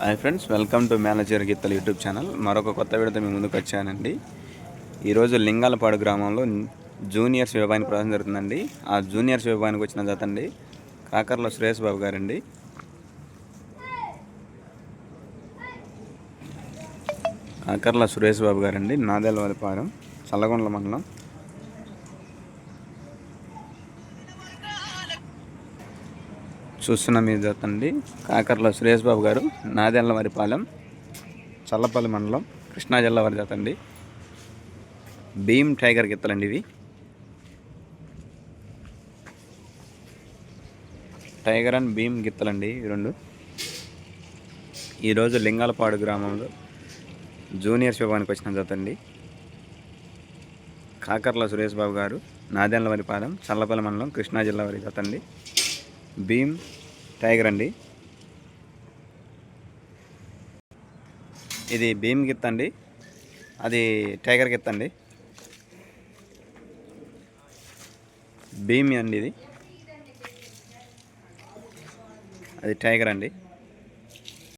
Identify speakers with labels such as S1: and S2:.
S1: Hi friends welcome to manager గీతల YouTube channel. మరొక కొత్త వీడియోతో మీ ముందుకు వచ్చానండి. ఈరోజు లింగాలపాడు గ్రామంలో జూనియర్స్ విభాగానికి ప్రవేశం జరుగుతుందండి. ఆ జూనియర్స్ విభాగానికి వచ్చిన జత అండి. కాకర్ల సురేష్ బాబు గారండి. కాకర్ల సురేష్ బాబు గారండి. నాదేలవారిపాలెం చల్లగొండల మండలం. చూస్తున్న మీ జత కాకరలో కాకర్ల సురేష్ బాబు గారు నాదెల్లవారిపాలెం చల్లపల్లి మండలం కృష్ణా జిల్లా వారి జత భీమ్ టైగర్ గిత్తలండి ఇవి. టైగర్ అండ్ భీమ్ గిత్తలండి ఈ రెండు. ఈరోజు లింగాలపాడు గ్రామంలో జూనియర్ శివానికి వచ్చిన జత కాకర్ల సురేష్ బాబు గారు నాదెల్లవారిపాలెం చల్లపల్లి మండలం కృష్ణా జిల్లా వారి జత భీమ్ టైగర్ అండి. ఇది భీమ్ గిత్త అండి. అది టైగర్ గిత్త అండి. భీమ్ అండి ఇది. అది టైగర్ అండి.